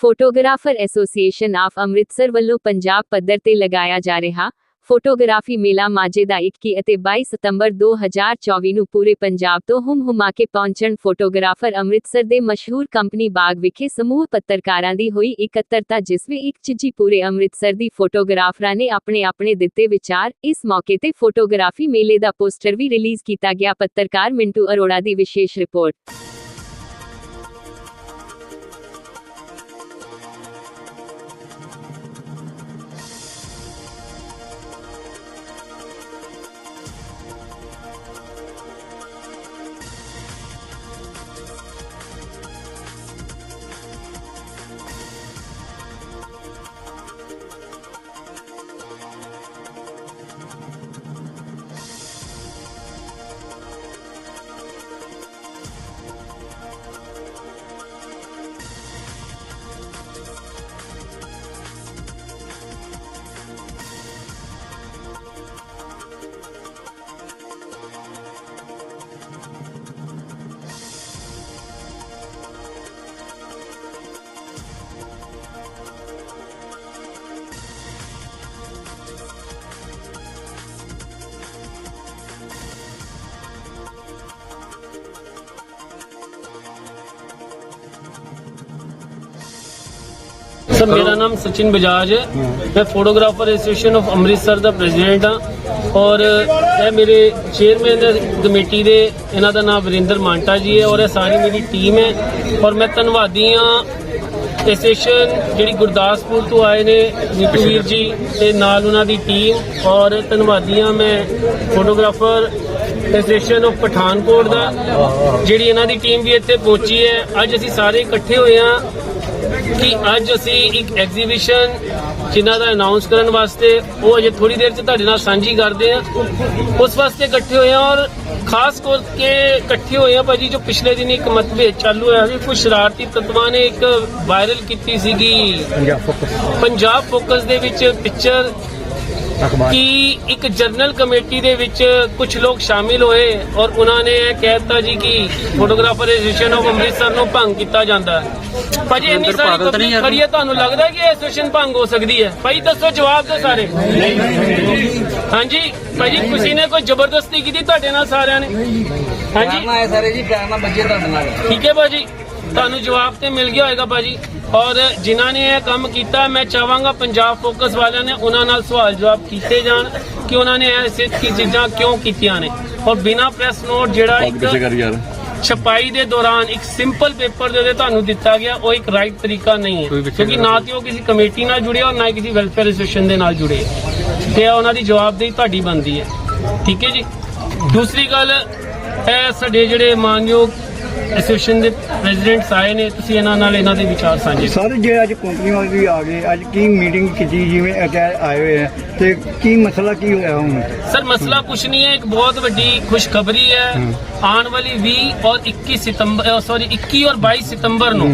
Photographer association of Amritsar ਵੱਲੋਂ ਪੰਜਾਬ ਪੱਧਰ ਤੇ ਲਗਾਇਆ ਜਾ ਰਿਹਾ ਫੋਟੋਗ੍ਰਾਫੀ ਮੇਲਾ ਮਾਝੇ ਦਾ 21 ਅਤੇ 22 ਸਤੰਬਰ 2024 ਨੂੰ ਪੂਰੇ ਪੰਜਾਬ ਤੋਂ ਹੁਮ ਕੇ ਪਹੁੰਚਣ ਫੋਟੋਗ੍ਰਾਫਰ ਅੰਮ੍ਰਿਤਸਰ ਦੇ ਮਸ਼ਹੂਰ ਕੰਪਨੀ ਬਾਗ ਵਿਖੇ ਸਮੂਹ ਪੱਤਰਕਾਰਾਂ ਦੀ ਹੋਈ ਇਕੱਤਰਤਾ ਜਿਸ ਵਿੱਚ ਇੱਕ ਚਿੱਜੀ ਪੂਰੇ ਅੰਮ੍ਰਿਤਸਰ ਦੀ ਫੋਟੋਗ੍ਰਾਫਰਾਂ ਨੇ ਆਪਣੇ ਆਪਣੇ ਦਿੱਤੇ ਵਿਚਾਰ, ਇਸ ਮੌਕੇ ਤੇ ਫੋਟੋਗ੍ਰਾਫੀ ਮੇਲੇ ਦਾ ਪੋਸਟਰ ਵੀ ਰਿਲੀਜ਼ ਕੀਤਾ ਗਿਆ। ਪੱਤਰਕਾਰ ਮਿੰਟੂ ਅਰੋੜਾ ਦੀ ਵਿਸ਼ੇਸ਼ ਰਿਪੋਰਟ। ਸਰ, ਮੇਰਾ ਨਾਮ ਸਚਿਨ ਬਜਾਜ ਹੈ। ਮੈਂ ਫੋਟੋਗ੍ਰਾਫਰ ਐਸੋਸੀਏਸ਼ਨ ਆਫ ਅੰਮ੍ਰਿਤਸਰ ਦਾ ਪ੍ਰੈਜ਼ੀਡੈਂਟ ਹਾਂ ਔਰ ਇਹ ਮੇਰੇ ਚੇਅਰਮੈਨ ਕਮੇਟੀ ਦੇ, ਇਹਨਾਂ ਦਾ ਨਾਮ ਵਰਿੰਦਰ ਮਾਂਟਾ ਜੀ ਹੈ ਔਰ ਇਹ ਸਾਰੀ ਮੇਰੀ ਟੀਮ ਹੈ ਔਰ ਮੈਂ ਧੰਨਵਾਦੀ ਹਾਂ ਐਸੋਸੀਏਸ਼ਨ ਜਿਹੜੀ ਗੁਰਦਾਸਪੁਰ ਤੋਂ ਆਏ ਨੇ ਨੀਤੂ ਵੀਰ ਜੀ ਤੇ ਨਾਲ ਉਹਨਾਂ ਦੀ ਟੀਮ ਔਰ ਧੰਨਵਾਦੀ ਹਾਂ ਮੈਂ ਫੋਟੋਗ੍ਰਾਫਰ ਐਸੋਸੀਏਸ਼ਨ ਆਫ ਪਠਾਨਕੋਟ ਦਾ, ਜਿਹੜੀ ਇਹਨਾਂ ਦੀ ਟੀਮ ਵੀ ਇੱਥੇ ਪਹੁੰਚੀ ਹੈ। ਅੱਜ ਅਸੀਂ ਸਾਰੇ ਇਕੱਠੇ ਹੋਏ ਹਾਂ ਕਿ ਅੱਜ ਅਸੀਂ ਇੱਕ ਐਗਜ਼ੀਬਿਸ਼ਨ ਜਿਨ੍ਹਾਂ ਦਾ ਅਨਾਉਂਸ ਕਰਨ ਵਾਸਤੇ ਉਹ ਅਜੇ ਥੋੜੀ ਦੇਰ 'ਚ ਤੁਹਾਡੇ ਨਾਲ ਸਾਂਝੀ ਕਰਦੇ ਆ ਉਸ ਵਾਸਤੇ ਇਕੱਠੇ ਹੋਏ ਆ ਔਰ ਖਾਸ ਕਰਕੇ ਇਕੱਠੇ ਹੋਏ ਆ ਭਾਜੀ ਜੋ ਪਿਛਲੇ ਦਿਨ ਇੱਕ ਮਤਭੇਦ ਚਾਲੂ ਹੋਇਆ ਸੀ ਕੁਝ ਸ਼ਰਾਰਤੀ ਤੱਤਵਾਂ ਨੇ ਇੱਕ ਵਾਇਰਲ ਕੀਤੀ ਸੀਗੀ। ਪੰਜਾਬ ਫੋਕਸ ਪੰਜਾਬ ਫੋਕਸ ਦੇ ਵਿੱਚ ਪਿਕਚਰ ਕਿ ਇੱਕ ਜਰਨਲ ਕਮੇਟੀ ਦੇ ਵਿੱਚ ਕੁਝ ਲੋਕ ਸ਼ਾਮਿਲ ਹੋਏ ਔਰ ਉਹਨਾਂ ਨੇ ਇਹ ਕਹਿ ਦਿੱਤਾ ਜੀ ਕਿ ਫੋਟੋਗ੍ਰਾਫਰ ਐਸੋਸੀਏਸ਼ਨ ਆਫ ਅੰਮ੍ਰਿਤਸਰ ਨੂੰ ਭੰਗ ਕੀਤਾ ਜਾਂਦਾ ਹੈ। ਭਾਜੀ ਇੰਨੀ ਸਾਰੀ ਪਬਲਿਕ ਖੜੀ ਹੈ ਤੁਹਾਨੂੰ ਲੱਗਦਾ ਕਿ ਐਸੋਸੀਏਸ਼ਨ ਭੰਗ ਹੋ ਸਕਦੀ ਹੈ? ਭਾਈ ਦੱਸੋ ਜਵਾਬ ਦਿਓ ਸਾਰੇ। ਹਾਂਜੀ ਭਾਜੀ ਕਿਸੇ ਨੇ ਕੋਈ ਜ਼ਬਰਦਸਤੀ ਕੀਤੀ ਤੁਹਾਡੇ ਨਾਲ ਸਾਰਿਆਂ ਨੇ? ਹਾਂਜੀ। ਕਰਨਾ ਹੈ ਸਾਰੇ ਜੀ ਪਿਆਰ ਨਾਲ ਬੱਜੇ ਤੁਹਾਡੇ ਨਾਲ। ਠੀਕ ਹੈ ਭਾਜੀ ਤੁਹਾਨੂੰ ਜਵਾਬ ਤੇ ਮਿਲ ਗਿਆ ਹੋਏਗਾ ਭਾਜੀ। ਔਰ ਜਿਨ੍ਹਾਂ ਨੇ ਇਹ ਕੰਮ ਕੀਤਾ ਮੈਂ ਚਾਹਾਂਗਾ ਪੰਜਾਬ ਫੋਕਸ ਵਾਲਿਆਂ ਨੇ ਉਹਨਾਂ ਨਾਲ ਸਵਾਲ ਜਵਾਬ ਕੀਤੇ ਜਾਣ ਕਿ ਉਹਨਾਂ ਨੇ ਐਸੇ ਕੀ ਚੀਜ਼ਾਂ ਕਿਉਂ ਕੀਤੀਆਂ ਨੇ। ਔਰ ਬਿਨਾ ਪ੍ਰੈਸ ਨੋਟ ਜਿਹੜਾ ਇੱਕ ਛਪਾਈ ਦੇ ਦੌਰਾਨ ਇੱਕ ਸਿੰਪਲ ਪੇਪਰ ਦੇ ਤੁਹਾਨੂੰ ਦਿੱਤਾ ਗਿਆ ਉਹ ਇੱਕ ਰਾਈਟ ਤਰੀਕਾ ਨਹੀਂ ਹੈ। ਕਿਉਂਕਿ ਨਾ ਤੇ ਉਹ ਕਿਸੇ ਕਮੇਟੀ ਨਾਲ ਜੁੜੇ ਔਰ ਨਾ ਹੀ ਕਿਸੇ ਵੈਲਫੇਅਰ ਐਸੋਸੀਏਸ਼ਨ ਦੇ ਨਾਲ ਜੁੜੇ। ਤੇ ਇਹ ਉਹਨਾਂ ਦੀ ਜਵਾਬਦੇਹੀ ਤੁਹਾਡੀ ਬਣਦੀ ਹੈ। ਠੀਕ ਹੈ ਜੀ? ਦੂਸਰੀ ਗੱਲ ਇਹ ਸਾਡੇ ਜਿਹੜੇ ਮਾਨਯੋਗ ਐਸੋਸੀਏਸ਼ਨ ਦੇ ਪ੍ਰੈਜ਼ੀਡੈਂਟਸ ਆਏ ਨੇ ਤੁਸੀਂ ਇਹਨਾਂ ਨਾਲ ਇਹਨਾਂ ਦੇ ਵਿਚਾਰ ਸਾਂਝੇ। ਸਰ ਜੇ ਅੱਜ ਕੰਪਨੀ ਵਾਲੇ ਵੀ ਆ ਗਏ ਅੱਜ ਕੀ ਮੀਟਿੰਗ ਕੀਤੀ ਜਿਵੇਂ ਅਜਾ ਆਏ ਹੋਏ ਆ ਤੇ ਕੀ ਮਸਲਾ ਕੀ ਹੋਇਆ ਹੁਣ? ਸਰ ਮਸਲਾ ਕੁਛ ਨਹੀਂ ਹੈ ਇੱਕ ਬਹੁਤ ਵੱਡੀ ਖੁਸ਼ਖਬਰੀ ਹੈ। ਆਉਣ ਵਾਲੀ 20 ਔਰ 21 ਸਤੰਬਰ ਸੌਰੀ 21 ਔਰ 22 ਸਤੰਬਰ ਨੂੰ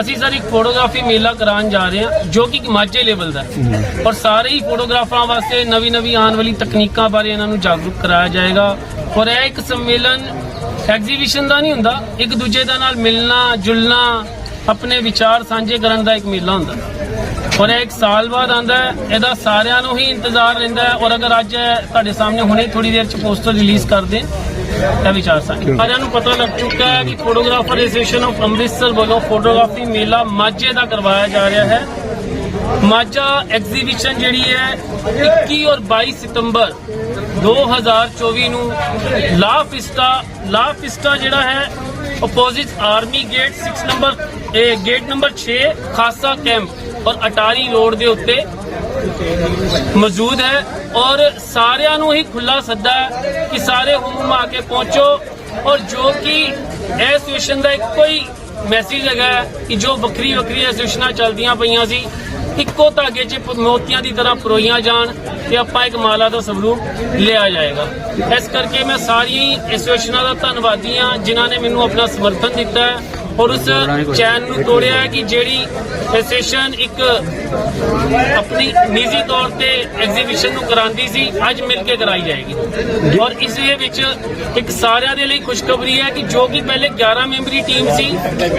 ਅਸੀਂ ਸਰ ਇੱਕ ਫੋਟੋਗ੍ਰਾਫੀ ਮੇਲਾ ਕਰਾਉਣ ਜਾ ਰਹੇ ਹਾਂ ਜੋ ਕਿ ਮਾਝੇ ਲੈਵਲ ਦਾ ਹੈ। ਔਰ ਸਾਰੇ ਹੀ ਫੋਟੋਗ੍ਰਾਫਰਾਂ ਵਾਸਤੇ ਨਵੀਂ ਨਵੀਂ ਆਉਣ ਵਾਲੀ ਤਕਨੀਕਾਂ ਬਾਰੇ ਇਹਨਾਂ ਨੂੰ ਜਾਗਰੂਕ ਕਰਾਇਆ ਜਾਏਗਾ। ਔਰ ਇਹ ਇੱਕ ਸੰਮੇਲਨ ਐਗਜ਼ੀਬਿਸ਼ਨ ਦਾ ਨਹੀਂ ਹੁੰਦਾ। ਇੱਕ ਦੂਜੇ ਦੇ ਨਾਲ ਮਿਲਣਾ ਜੁਲਣਾ ਆਪਣੇ ਵਿਚਾਰ ਸਾਂਝੇ ਕਰਨ ਦਾ ਇੱਕ ਮੇਲਾ ਹੁੰਦਾ। ਔਰ ਇਹ ਇੱਕ ਸਾਲ ਬਾਅਦ ਆਂਦਾ ਇਹਦਾ ਸਾਰਿਆਂ ਨੂੰ ਹੀ ਇੰਤਜ਼ਾਰ ਰਹਿੰਦਾ ਔਰ ਅਗਰ ਅੱਜ ਤੁਹਾਡੇ ਸਾਹਮਣੇ ਹੁਣੇ ਥੋੜੀ ਦੇਰ ਚ ਪੋਸਟਰ ਰਿਲੀਜ਼ ਕਰ ਦੇਣ ਇਹ ਵਿਚਾਰ ਸਾਂਝੇ। ਸਾਰਿਆਂ ਨੂੰ ਪਤਾ ਲੱਗ ਚੁੱਕਾ ਹੈ ਕਿ ਫੋਟੋਗ੍ਰਾਫਰ ਐਸੋਸੀਏਸ਼ਨ ਆਫ ਅੰਮ੍ਰਿਤਸਰ ਵੱਲੋਂ ਫੋਟੋਗ੍ਰਾਫੀ ਮੇਲਾ ਮਾਝੇ ਦਾ ਕਰਵਾਇਆ ਜਾ ਰਿਹਾ ਹੈ। ਮਾਝਾ ਐਗਜ਼ੀਬਿਸ਼ਨ ਜਿਹੜੀ ਹੈ 21 ਔਰ 22 ਸਤੰਬਰ 2024 ਨੂੰ ਲਾ ਫਿਸਟਾ ਲਾ ਫਿਸਟਾ ਜਿਹੜਾ ਹੈ ਆਪੋਜ਼ਿਟ ਆਰਮੀ ਗੇਟ 6 ਨੰਬਰ ਇਹ ਗੇਟ ਨੰਬਰ 6 ਖਾਸਾ ਕੈਂਪ ਔਰ ਅਟਾਰੀ ਰੋਡ ਦੇ ਉੱਤੇ ਮੌਜੂਦ ਹੈ ਔਰ ਸਾਰਿਆਂ ਨੂੰ ਹੀ ਖੁੱਲਾ ਸੱਦਾ ਹੈ ਕਿ ਸਾਰੇ ਹੁਮ ਆ ਕੇ ਪਹੁੰਚੋ ਔਰ ਜੋ ਕਿ ਇਹ ਐਸੋਸੀਏਸ਼ਨ ਦਾ ਇੱਕੋ ਹੀ ਮੈਸੇਜ ਹੈਗਾ ਹੈ ਕਿ ਜੋ ਵੱਖਰੀ ਵੱਖਰੀ ਐਸੋਸੀਏਸ਼ਨਾਂ ਚੱਲਦੀਆਂ ਪਈਆਂ ਸੀ, ਇੱਕੋ ਧਾਗੇ 'ਚ ਮੋਤੀਆਂ ਦੀ ਤਰ੍ਹਾਂ ਪਰੋਈਆਂ ਜਾਣ ਤੇ ਆਪਾਂ ਇੱਕ ਮਾਲਾ ਦਾ ਸਵਰੂਪ ਲਿਆ ਜਾਏਗਾ। ਇਸ ਕਰਕੇ ਮੈਂ ਸਾਰੀ ਐਸੋਸੀਏਸ਼ਨਾਂ ਦਾ ਧੰਨਵਾਦੀ ਹਾਂ ਜਿਨ੍ਹਾਂ ਨੇ ਮੈਨੂੰ ਆਪਣਾ ਸਮਰਥਨ ਦਿੱਤਾ ਹੈ ਔਰ ਉਸ ਚੈਨ ਨੂੰ ਤੋੜਿਆ ਹੈ ਕਿ ਜਿਹੜੀ ਐਸੋਸੀਏਸ਼ਨ ਇੱਕ ਆਪਣੀ ਨਿੱਜੀ ਤੌਰ ਤੇ ਐਗਜ਼ੀਬਿਸ਼ਨ ਨੂੰ ਕਰਾਉਂਦੀ ਸੀ ਅੱਜ ਮਿਲ ਕੇ ਕਰਾਈ ਜਾਏਗੀ। ਔਰ ਇਸ ਦੇ ਵਿੱਚ ਇੱਕ ਸਾਰਿਆਂ ਦੇ ਲਈ ਖੁਸ਼ਖਬਰੀ ਹੈ ਕਿ ਜੋ ਕਿ ਪਹਿਲੇ 11 ਮੈਂਬਰੀ ਟੀਮ ਸੀ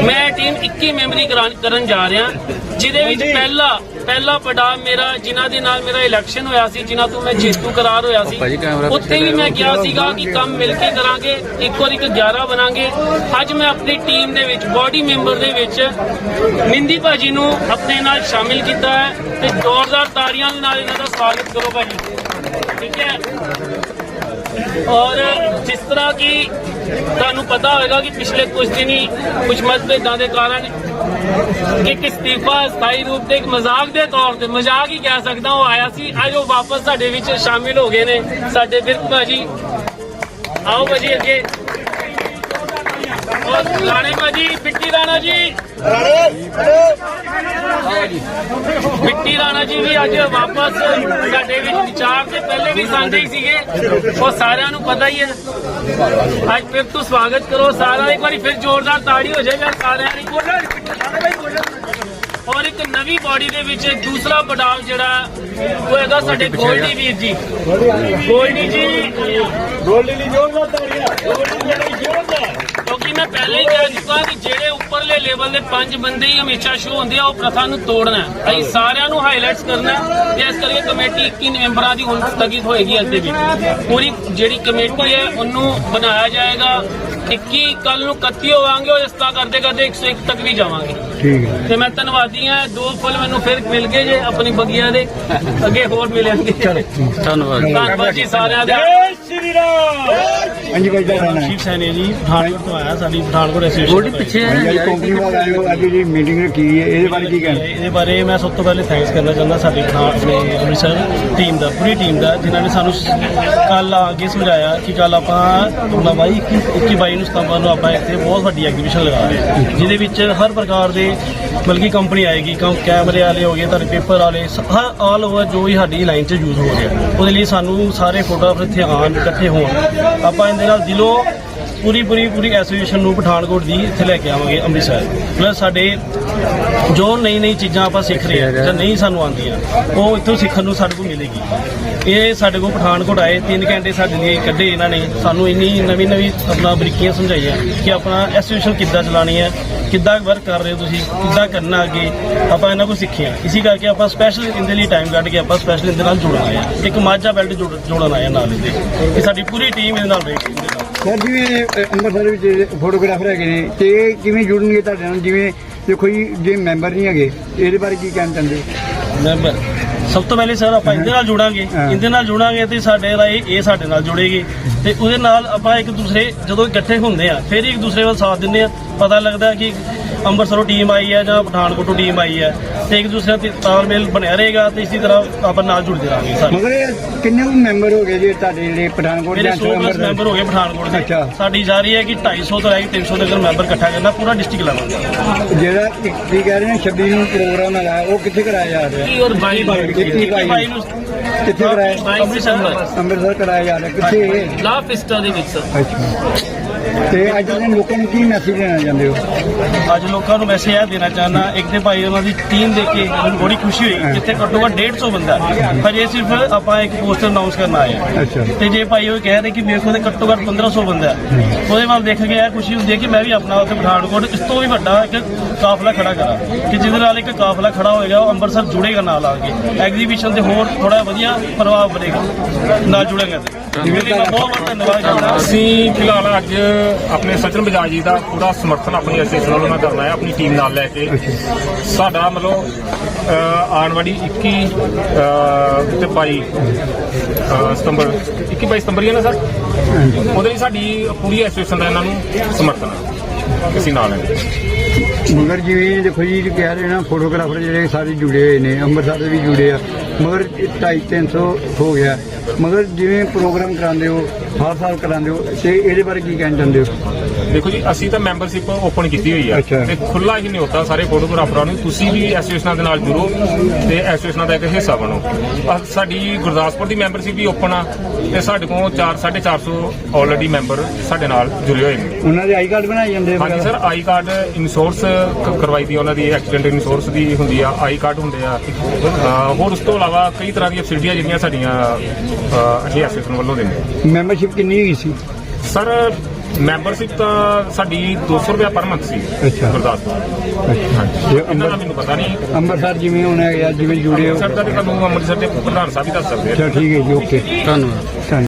ਮੈਂ ਟੀਮ 21 ਮੈਂਬਰੀ ਕਰਾਂ- ਕਰਨ ਜਾ ਰਿਹਾ ਜਿਹਦੇ ਵਿੱਚ ਪਹਿਲਾ ਪਹਿਲਾ ਪੜਾਅ ਮੇਰਾ ਜਿਨ੍ਹਾਂ ਦੇ ਨਾਲ ਮੇਰਾ ਇਲੈਕਸ਼ਨ ਹੋਇਆ ਸੀ ਜਿਨ੍ਹਾਂ ਤੋਂ ਮੈਂ ਜੇਤੂ ਕਰਾਰ ਹੋਇਆ ਸੀ ਉੱਥੇ ਵੀ ਮੈਂ ਕਿਹਾ ਸੀਗਾ ਕਿ ਕੰਮ ਮਿਲ ਕੇ ਕਰਾਂਗੇ ਇੱਕ ਔਰ ਇੱਕ 11 ਬਣਾਂਗੇ। ਅੱਜ ਮੈਂ ਆਪਣੀ ਟੀਮ ਦੇ ਵਿੱਚ ਬਾਡੀ ਮੈਂਬਰ ਦੇ ਵਿੱਚ ਮਿੰਦੀ ਭਾਜੀ ਨੂੰ ਆਪਣੇ ਨਾਲ ਸ਼ਾਮਿਲ ਕੀਤਾ ਹੈ ਤੇ ਜ਼ੋਰਦਾਰ ਤਾੜੀਆਂ ਦੇ ਨਾਲ ਇਹਨਾਂ ਦਾ ਸਵਾਗਤ ਕਰੋ ਭਾਜੀ। ਠੀਕ ਹੈ? ਔਰ ਜਿਸ ਤਰ੍ਹਾਂ ਕਿ ਤੁਹਾਨੂੰ ਪਤਾ ਹੋਵੇਗਾ ਕਿ ਪਿਛਲੇ ਕੁਝ ਦਿਨੀ ਕੁਝ ਮਤਭੇਦਾਂ ਦੇ ਕਾਰਨ ਇੱਕ ਇਸਤੀਫਾ ਸਥਾਈ ਰੂਪ ਤੇ ਇੱਕ ਮਜ਼ਾਕ ਦੇ ਤੌਰ ਤੇ, ਮਜ਼ਾਕ ਹੀ ਕਹਿ ਸਕਦਾ ਉਹ ਆਇਆ ਸੀ, ਅੱਜ ਉਹ ਵਾਪਸ ਸਾਡੇ ਵਿੱਚ ਸ਼ਾਮਿਲ ਹੋ ਗਏ ਨੇ, ਸਾਡੇ ਬਿਰਕ ਭਾਜੀ। ਆਓ ਭਾਜੀ ਅੱਗੇ। ਔਰ ਰਾਣੇ ਭਾਜੀ, ਪਿੱਟੀ ਰਾਣਾ ਜੀ। ਮਿੱਟੀ ਰਾਣਾ ਜੀ ਵੀ ਅੱਜ ਵਾਪਸ ਸਾਡੇ ਵਿੱਚ ਵਿਚਾਰ ਤੇ ਪਹਿਲੇ ਵੀ ਸਾਂਝੇ ਹੀ ਸੀਗੇ। ਉਹ ਸਾਰਿਆਂ ਨੂੰ ਪਤਾ ਹੀ ਹੈ। ਅੱਜ ਫਿਰ ਤੋਂ ਸਵਾਗਤ ਕਰੋ ਸਾਰਾ ਇੱਕ ਵਾਰੀ ਫਿਰ ਜ਼ੋਰਦਾਰ ਤਾੜੀ ਹੋ ਜਾਏਗਾ ਸਾਰਿਆਂ ਦੀ। ਔਰ ਇੱਕ ਨਵੀਂ ਬਾਡੀ ਦੇ ਵਿੱਚ ਦੂਸਰਾ ਪੜਾਅ ਜਿਹੜਾ ਉਹ ਹੈਗਾ ਸਾਡੇ ਗੋਲਡੀ ਵੀਰ ਜੀ। ਗੋਲਡੀ ਜੀ ਗੋਲਡੀ ਲਈ ਜ਼ੋਰਦਾਰ ਕਿਉਂਕਿ ਮੈਂ ਪਹਿਲੇ ਹੀ ਕਹਿ ਚੁੱਕਾ ਕਿ ਜਿਹੜੇ ਉੱਪਰਲੇ ਲੈਵਲ ਦੇ ਪੰਜ ਬੰਦੇ ਹੀ ਹਮੇਸ਼ਾ ਸ਼ੋ ਹੁੰਦੇ ਆ ਉਹ ਪ੍ਰਥਾ ਨੂੰ ਤੋੜਨਾ ਹੈ। ਅਸੀਂ ਸਾਰਿਆਂ ਨੂੰ ਹਾਈਲਾਈਟਸ ਕਰਨਾ ਹੈ ਤੇ ਇਸ ਕਰਕੇ ਕਮੇਟੀ 21 ਮੈਂਬਰਾਂ ਦੀ ਹੁਣ ਸਥਗਿਤ ਹੋਏਗੀ ਅੱਜ ਦੇ ਵਿੱਚ। ਪੂਰੀ ਜਿਹੜੀ ਕਮੇਟੀ ਹੈ ਉਹਨੂੰ ਬਣਾਇਆ ਜਾਏਗਾ। 21 ਕੱਲ ਨੂੰ 31 ਹੋਵਾਂਗੇ ਔਰ ਇਸ ਤਰ੍ਹਾਂ ਕਰਦੇ ਕਰਦੇ 101 ਤੱਕ ਵੀ ਜਾਵਾਂਗੇ। ਠੀਕ ਹੈ। ਤੇ ਮੈਂ ਧੰਨਵਾਦੀ ਹਾਂ ਦੋ ਫੁੱਲ ਮੈਨੂੰ ਫਿਰ ਮਿਲ ਗਏ ਜੇ ਆਪਣੀ ਬਗੀਆਂ ਦੇ। ਅੱਗੇ ਹੋਰ ਮਿਲਣਗੇ। ਧੰਨਵਾਦ। ਧੰਨਵਾਦ ਜੀ ਸਾਰਿਆਂ ਦਾ। ਹਾਂਜੀ ਭਾਈ ਦਾ ਰਹਿਣਾ ਸ਼ਿਵ ਸੈਨੀ ਜੀ ਪਠਾਨਕੋਟ ਤੋਂ ਆਇਆ ਸਾਡੀ ਪਠਾਨਕੋਟ ਐਸੋਸੀਏਸ਼ਨ ਗੋਲਡੀ ਪਿੱਛੇ ਹੈ। ਹਾਂਜੀ ਕੰਪਨੀ ਵਾਲੇ ਹੋ ਅੱਜ ਜਿਹੜੀ ਮੀਟਿੰਗ ਰੱਖੀ ਹੈ ਇਹਦੇ ਬਾਰੇ ਕੀ ਕਹਿਣਾ? ਇਹਦੇ ਬਾਰੇ ਮੈਂ ਸਭ ਤੋਂ ਪਹਿਲੇ ਥੈਂਕਸ ਕਰਨਾ ਚਾਹੁੰਦਾ ਸਾਡੀ ਆਪਣੇ ਅੰਮ੍ਰਿਤਸਰ ਟੀਮ ਦਾ ਪੂਰੀ ਟੀਮ ਦਾ ਜਿਨ੍ਹਾਂ ਨੇ ਸਾਨੂੰ ਕੱਲ ਆ ਕੇ ਸਮਝਾਇਆ ਕਿ ਕੱਲ ਆਪਾਂ ਆਪਣਾ ਬਾਈ 21 22 ਨੂੰ ਸਤੰਬਰ ਨੂੰ ਆਪਾਂ ਇੱਥੇ ਬਹੁਤ ਵੱਡੀ ਐਗਜ਼ੀਬਿਸ਼ਨ ਲਗਾ ਰਹੇ ਹਾਂ। ਜਿਹਦੇ ਵਿੱਚ ਹਰ ਪ੍ਰਕਾਰ ਦੇ ਬਲਕਿ ਕੰਪਨੀ ਆਏਗੀ ਕੈਮਰੇ ਵਾਲੇ ਹੋ ਗਏ ਤੁਹਾਡੇ ਪੇਪਰ ਵਾਲੇ ਹਰ ਆਲ ਓਵਰ ਜੋ ਵੀ ਸਾਡੀ ਲਾਈਨ 'ਚ ਯੂਜ਼ ਹੋ ਰਿਹਾ। ਉਹਦੇ ਲਈ ਸਾਨੂੰ ਸਾਰੇ ਫੋਟੋਗ੍ਰਾਫਰ ਇੱਥੇ ਆਉਣ ਇਕੱਠੇ ਹੋਣ। ਆਪਾਂ ਇਹਦੇ ਨਾਲ ਦਿਲੋਂ ਪੂਰੀ ਪੂਰੀ ਪੂਰੀ ਐਸੋਸੀਏਸ਼ਨ ਨੂੰ ਪਠਾਨਕੋਟ ਦੀ ਇੱਥੇ ਲੈ ਕੇ ਆਵਾਂਗੇ ਅੰਮ੍ਰਿਤਸਰ। ਪਲੱਸ ਸਾਡੇ ਜੋ ਨਈ ਨਈ ਚੀਜ਼ਾਂ ਆਪਾਂ ਸਿੱਖ ਰਹੇ ਹਾਂ, ਜਾਂ ਨਹੀਂ ਸਾਨੂੰ ਆਉਂਦੀਆਂ, ਉਹ ਇੱਥੋਂ ਸਿੱਖਣ ਨੂੰ ਸਾਡੇ ਕੋਲ ਮਿਲੇਗੀ। ਇਹ ਸਾਡੇ ਕੋਲ ਪਠਾਨਕੋਟ ਆਏ 3 ਘੰਟੇ ਸਾਡੇ ਲਈ ਕੱਢੇ ਇਹਨਾਂ ਨੇ। ਸਾਨੂੰ ਇੰਨੀ ਨਵੀਂ ਨਵੀਂ ਆਪਣਾ ਬਰੀਕੀਆਂ ਸਮਝਾਈਆਂ ਕਿ ਆਪਣਾ ਐਸੋਸੀਏਸ਼ਨ ਕਿੱਦਾਂ ਚਲਾਣੀ ਹੈ ਕਿੱਦਾਂ ਵਰਕ ਕਰ ਰਹੇ ਹੋ ਤੁਸੀਂ? ਕਿੱਦਾਂ ਕਰਨਾ ਅੱਗੇ? ਆਪਾਂ ਇਹਨਾਂ ਕੋਲ ਸਿੱਖਿਆ। ਇਸੇ ਕਰਕੇ ਆਪਾਂ ਸਪੈਸ਼ਲ ਇਹਦੇ ਲਈ ਟਾਈਮ ਕੱਢ ਕੇ ਆਪਾਂ ਸਪੈਸ਼ਲ ਇਹਦੇ ਨਾਲ ਜੁੜਨ ਆਏ ਹਾਂ। ਇੱਕ ਮਾਝਾ ਬੈਲਟ ਜੋੜ- ਜੋੜਨ ਆਏ ਹਾਂ ਨਾਲ ਇਹਦੇ। ਕਿ ਸਾਡੀ ਪੂਰੀ ਟੀਮ ਇਹਦੇ ਨਾਲ ਰਹੇਗੀ ਇਹਦੇ ਨਾਲ। ਸਰ ਜਿਵੇਂ ਅੰਮ੍ਰਿਤਸਰ ਵਿੱਚ ਫੋਟੋਗ੍ਰਾਫਰ ਹੈਗੇ ਨੇ ਤੇ ਇਹ ਕਿਵੇਂ ਜੁੜਨਗੇ ਤੁਹਾਡੇ ਨਾਲ? ਜਿਵੇਂ ਦੇਖੋ ਜੀ ਜੇ ਮੈਂਬਰ ਨਹੀਂ ਹੈਗੇ ਇਹਦੇ ਬਾਰੇ ਕੀ ਕਹਿਣਾ ਚਾਹੁੰਦੇ ਮੈਂਬਰ ਸਭ ਤੋਂ ਪਹਿਲੇ ਸਰ ਆਪਾਂ ਇਹਦੇ ਨਾਲ ਜੁੜਾਂਗੇ। ਇਹਦੇ ਨਾਲ ਜੁੜਾਂਗੇ ਤੇ ਸਾਡੇ ਦਾ ਇਹ ਇਹ ਸਾਡੇ ਨਾਲ ਜੁੜੇਗੀ। ਤੇ ਉਹਦੇ ਨਾਲ ਆਪਾਂ ਇੱਕ ਦੂਸਰੇ ਜਦੋਂ ਇਕੱਠੇ ਹੁੰਦੇ ਆ ਫਿਰ ਇੱਕ ਦੂਸਰੇ ਦਾ ਸਾਥ ਦਿੰਦੇ ਆ। ਪਤਾ ਲੱਗਦਾ ਕਿ ਅੰਮ੍ਰਿਤਸਰੋਂ ਟੀਮ ਆਈ ਹੈ ਜਾਂ ਪਠਾਨਕੋਟੋਂ ਟੀਮ ਆਈ ਹੈ ਤੇ ਇੱਕ ਦੂਸਰੇ ਦਾ ਤਾਲਮੇਲ ਬਣਿਆ ਰਹੇਗਾ ਤੇ ਇਸੇ ਤਰ੍ਹਾਂ ਆਪਾਂ ਨਾਲ ਜੁੜਦੇ ਰਹਾਂਗੇ ਸਾਰੇ। ਮਗਰ ਇਹ ਕਿੰਨੇ ਕੁ ਮੈਂਬਰ ਹੋ ਗਏ ਜੀ ਤੁਹਾਡੇ ਜਿਹੜੇ ਪਠਾਨਕੋਟ ਮੇਰੇ ਦੇ 100 ਪਲੱਸ ਮੈਂਬਰ ਹੋ ਗਏ ਪਠਾਨਕੋਟ ਦੇ। ਅੱਛਾ। ਸਾਡੀ ਜਾ ਰਹੀ ਹੈ ਕਿ 250 ਤੋਂ ਲੈ ਕੇ 300 ਤੱਕ ਮੈਂਬਰ ਇਕੱਠਾ ਕਰਨਾ ਪੂਰਾ ਡਿਸਟ੍ਰਿਕਟ ਲੈਵਲ ਜਿਹੜਾ ਇੱਕ ਕੀ ਕਹਿ ਰਹੇ ਨੇ 26 ਨੂੰ ਪ੍ਰੋਗਰਾਮ ਹੈਗਾ ਉਹ ਕਿੱਥੇ ਕਰਾਇਆ ਜਾ ਰਿਹਾ? ਕੀ ਔਰ ਬਾਈ ਇੱਕੀ ਬਾਈ ਨੂੰ। ਕਿੱਥੇ ਕਰਾਇਆ? ਅੰਮ੍ਰਿਤਸਰ ਦਾ ਅੰਮ੍ਰਿਤਸਰ। ਕਰਾਇਆ ਜਾ ਰਿਹਾ ਕਿੱਥੇ ਲਾ ਫਿਸਟਾ ਦੇ ਵਿੱਚ। ਸਰ ਅੱਛਾ। ਤੇ ਅੱਜ ਦੇ ਲੋਕਾਂ ਨੂੰ ਕੀ ਮੈਸੇਜ ਦੇਣਾ ਚਾਹੁੰਦੇ ਹੋ? ਅੱਜ ਲੋਕਾਂ ਨੂੰ ਮੈਸੇਜ ਇਹ ਦੇਣਾ ਚਾਹਨਾ ਇੱਕ ਤੇ ਭਾਈ ਉਹਨਾਂ ਦੀ ਟੀਮ ਦੇਖ ਕੇ ਮੈਨੂੰ ਬੜੀ ਖੁਸ਼ੀ ਹੋਈ ਜਿੱਥੇ ਘੱਟੋ ਘੱਟ 150 ਬੰਦਾ ਪਰ ਇਹ ਸਿਰਫ ਆਪਾਂ ਇੱਕ ਪੋਸਟਰ ਅਨਾਉਂਸ ਕਰਨ ਆਏ ਹਾਂ। ਅੱਛਾ। ਤੇ ਜੇ ਭਾਈ ਉਹ ਕਹਿ ਰਹੇ ਕਿ ਮੇਰੇ ਕੋਲ ਤੇ ਘੱਟੋ ਘੱਟ 1500 ਬੰਦਾ ਹੈ, ਉਹਦੇ ਵੱਲ ਦੇਖ ਕੇ ਇਹ ਖੁਸ਼ੀ ਹੁੰਦੀ ਹੈ ਕਿ ਮੈਂ ਵੀ ਆਪਣਾ ਉੱਥੇ ਪਠਾਨਕੋਟ ਇਸ ਤੋਂ ਵੀ ਵੱਡਾ ਇੱਕ ਕਾਫਲਾ ਖੜਾ ਕਰਾਂ ਕਿ ਜਿਹਦੇ ਨਾਲ ਇੱਕ ਕਾਫਲਾ ਖੜਾ ਹੋਏਗਾ ਉਹ ਅੰਮ੍ਰਿਤਸਰ ਜੁੜੇਗਾ ਨਾਲ ਆ ਕੇ। ਐਗਜ਼ੀਬਿਸ਼ਨ ਤੇ ਹੋਰ ਥੋੜਾ ਵਧੀਆ ਪ੍ਰਭਾਵ ਬਣੇਗਾ ਨਾਲ ਜੁੜੇਗਾ ਤੇ। ਬਹੁਤ ਬਹੁਤ ਧੰਨਵਾਦ ਕਰਦਾ ਅਸੀਂ ਫਿਲਹਾਲ ਅੱਜ ਆਪਣੇ ਸਚਨ ਬਜਾਜ ਜੀ ਦਾ ਪੂਰਾ ਸਮਰਥਨ ਆਪਣੀ ਐਸੋਸੀਏਸ਼ਨ ਵੱਲੋਂ ਮੈਂ ਕਰਨਾ ਹੈ ਆਪਣੀ ਟੀਮ ਨਾਲ ਲੈ ਕੇ। ਸਾਡਾ ਮਤਲਬ ਆਉਣ ਵਾਲੀ 21 ਅਹ, ਤੇ 22 ਅਹ, ਸਤੰਬਰ 21 22 ਸਤੰਬਰ ਹੀ ਹੈ ਨਾ ਸਰ? ਉਹਦੇ ਲਈ ਸਾਡੀ ਪੂਰੀ ਐਸੋਸੀਏਸ਼ਨ ਦਾ ਇਹਨਾਂ ਨੂੰ ਸਮਰਥਨ ਹੈ ਅਸੀਂ ਨਾਲ ਹਾਂ ਮਗਰ ਜਿਵੇਂ ਦੇਖੋ ਜੀ ਕਹਿ ਰਹੇ ਨਾ ਫੋਟੋਗ੍ਰਾਫਰ ਜਿਹੜੇ ਸਾਰੇ ਜੁੜੇ ਹੋਏ ਨੇ ਅੰਮ੍ਰਿਤਸਰ ਦੇ ਵੀ ਜੁੜੇ ਆ। ਮਗਰ 250 ਹੋ ਗਿਆ। ਮਗਰ ਜਿਵੇਂ ਪ੍ਰੋਗਰਾਮ ਕਰਾਉਂਦੇ ਹੋ ਹਰ ਸਾਲ ਕਰਾਉਂਦੇ ਹੋ। ਤੇ ਇਹਦੇ ਬਾਰੇ ਕੀ ਕਹਿਣਾ ਚਾਹੁੰਦੇ ਹੋ? ਦੇਖੋ ਜੀ ਅਸੀਂ ਤਾਂ ਮੈਂਬਰਸ਼ਿਪ ਓਪਨ ਕੀਤੀ ਹੋਈ ਹੈ ਅੱਛਾ। ਤੇ ਖੁੱਲਾ ਹੀ ਨਿਯੋਤਾ ਸਾਰੇ ਫੋਟੋਗ੍ਰਾਫਰਾਂ ਨੂੰ। ਤੁਸੀਂ ਵੀ ਐਸੋਸੀਏਸ਼ਨਾਂ ਦੇ ਨਾਲ ਜੁੜੋ ਤੇ ਐਸੋਸੀਏਸ਼ਨਾਂ ਦਾ ਇੱਕ ਹਿੱਸਾ ਬਣੋ। ਅਹ ਸਾਡੀ ਗੁਰਦਾਸਪੁਰ ਦੀ ਮੈਂਬਰਸ਼ਿਪ ਵੀ ਓਪਨ ਆ ਤੇ ਸਾਡੇ ਕੋਲ 4 450 ਆਲਰੇਡੀ ਮੈਂਬਰ ਸਾਡੇ ਨਾਲ ਜੁੜੇ ਹੋਏ ਨੇ। ਉਹਨਾਂ ਦੇ ਆਈ ਕਾਰਡ ਬਣਾਏ ਜਾਂਦੇ ਆ ਹਾਂਜੀ ਸਰ ਆਈ ਕਾਰਡ ਇੰਸ਼ੋਰੈਂਸ ਕ- ਕਰਵਾਈ ਦੀ ਉਹਨਾਂ ਦੀ ਐਕਸੀਡੈਂਟ ਇੰਸ਼ੋਰੈਂਸ ਦੀ ਹੁੰਦੀ ਆ ਆਈ ਕਾਰਡ ਹੁੰਦੇ ਆ। ਅਹ ਹੋਰ ਉਸ ਤੋਂ ਇਲਾਵਾ ਕਈ ਤਰ੍ਹਾਂ ਦੀਆਂ ਫੈਸਿਲਿਟੀਆਂ ਜਿਹੜੀਆਂ ਸਾਡੀਆਂ ਅਹ, ਅਸੀਂ ਐਸੋਸੀਏਸ਼ਨ ਵੱਲੋਂ ਦਿੰਦੇ ਮੈਂਬਰਸ਼ਿਪ ਕਿੰਨੀ ਹੋਈ ਸੀ? ਸਰ ਮੈਂਬਰਸ਼ਿਪ ਤਾਂ ਸਾਡੀ 200 ਰੁਪਏ ਪਰ ਮੰਥ ਸੀ ਅੱਛਾ। ਗੁਰਦਾਸਪੁਰ ਅੱਛਾ। ਹਾਂਜੀ। ਤੇ ਇਹਨਾਂ ਦਾ ਅੰਮ੍ਰਿਤ- ਮੈਨੂੰ ਪਤਾ ਨਹੀਂ। ਅੰਮ੍ਰਿਤਸਰ ਜਿਵੇਂ ਹੁਣ ਹੈਗਾ ਜਿਵੇਂ ਜੁੜੇ ਹੋ। ਸਰ ਦਾ ਤੇ ਤੁਹਾਨੂੰ ਅੰਮ੍ਰਿਤਸਰ ਦੇ ਪ੍ਰਧਾਨ ਸਾਹਿਬ ਹੀ ਦੱਸ ਸਕਦੇ ਆ। ਚਲੋ ਠੀਕ ਹੈ ਜੀ ਓਕੇ। ਧੰਨਵਾਦ। ਧੰਨਵਾਦ।